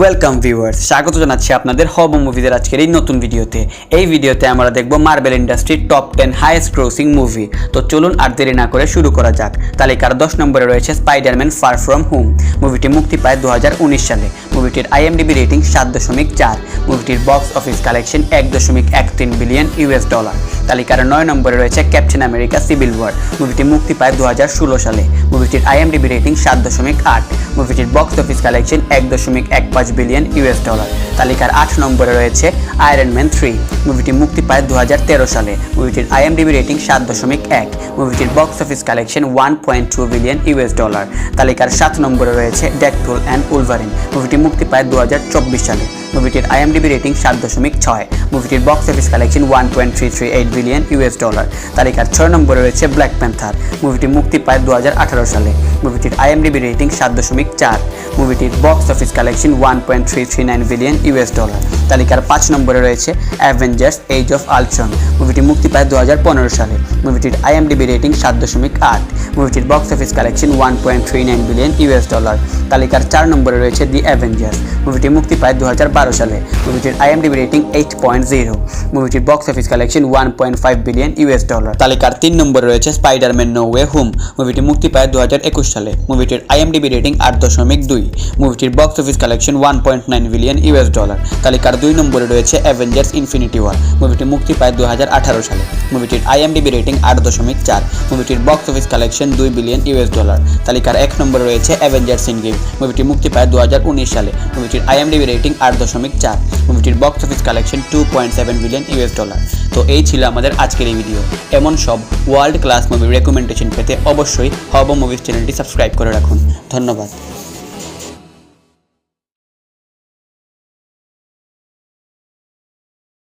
Welcome viewers স্বাগত জানাচ্ছি আপনাদের হব মুভিদের আজকের এই নতুন ভিডিওতে। এই ভিডিওতে আমরা দেখব মার্বেল ইন্ডাস্ট্রির top ten highest grossing movie তো চলুন আর দেরি না করে শুরু করা যাক। তালিকার দশ নম্বরে রয়েছে স্পাইডারম্যান ফার ফ্রম হোম মুভিটি মুক্তি পায় দু হাজার উনিশ সালে। মুভিটির আইএমডিবি রেটিং সাত দশমিক চার। মুভিটির বক্স অফিস কালেকশন এক দশমিক এক তিন বিলিয়ন ইউএস ডলার তালিকার নয় নম্বরে রয়েছে ক্যাপ্টেন আমেরিকা সিভিল ওয়ার। মুভিটি মুক্তি পায় দু হাজার ষোলো সালে। মুভিটির আইএমডিবি রেটিং সাত দশমিক আট। মুভিটির বক্স অফিস কালেকশন এক দশমিক এক পাঁচ বিলিয়ন ইউএস ডলার তালিকার আট নম্বরে রয়েছে আয়রন ম্যান থ্রি মুভিটি মুক্তি পায় দু হাজার তেরো সালে। মুভিটির আইএমডিবি রেটিং সাত দশমিক এক। মুভিটির box office collection one point two billion US dollar তালিকার সাত নম্বরে রয়েছে ডেকটুল অ্যান্ড উলভারিন মুভিটি মুক্তি পায় দু হাজার চব্বিশ সালে। মুভিটির আইএমডিবি রেটিং সাত দশমিক ছয়। মুভিটির box office collection one point three three eight billion US dollar তালিকার ছয় নম্বরে রয়েছে ব্ল্যাক প্যান্থার মুভিটি মুক্তি পায় দু হাজার আঠারো সালে। মুভিটির আইএমডিবি রেটিং সাত দশমিক চার। মুভিটির box office collection one point three three nine billion US dollar তালিকার পাঁচ নম্বরে রয়েছে অ্যাভেঞ্জার্স এইজ অফ আলট্রন মুভিটি মুক্তি পায় দু হাজার পনেরো সালে। মুভিটির আইএমডিবি রেটিং সাত দশমিক আট। মুভিটির box office collection one point three nine billion US dollar তালিকার চার নম্বরে রয়েছে দি অ্যাভেঞ্জার্স মুভিটি মুক্তি পায় দু হাজার বারো সালে। মুভিটির IMDb rating eight point zero মুভিটির box office collection one point five billion US dollar তালিকার তিন নম্বরে রয়েছে স্পাইডারম্যান নো ওয়ে হোম মুভিটি মুক্তি পায় দু হাজার একুশ সালে। মুভিটির আইএমডিবি রেটিং আট দশমিক দুই। মুভিটির box office collection one point nine billion US dollar তালিকার দুই নম্বরে রয়েছে অ্যাভেঞ্জার্স ইনফিনিটি ওয়ার মুভিটি মুক্তি পায় দু হাজার আঠারো সালে। মুভিটির আইএমডিবি রেটিং আট দশমিক চার। মুভিটির বক্স অফিস কালেকশন দুই বিলিয়ন ইউএস ডলার তালিকার এক নম্বরে রয়েছে অ্যাভেঞ্জার্স ইন গেম মুভিটি মুক্তি পায় দু হাজার উনিশ সালে। মুভিটির আইএমডিবি রেটিং আট দশমিক চার। মুভিটির box office collection two point seven billion US dollar তো এই ছিল আমাদের আজকের এই ভিডিও এমন সব ওয়ার্ল্ড ক্লাস মুভির রেকমেন্ডেশন পেতে অবশ্যই হব মুভিজ চ্যানেলটি সাবস্ক্রাইব করে রাখুন। ধন্যবাদ।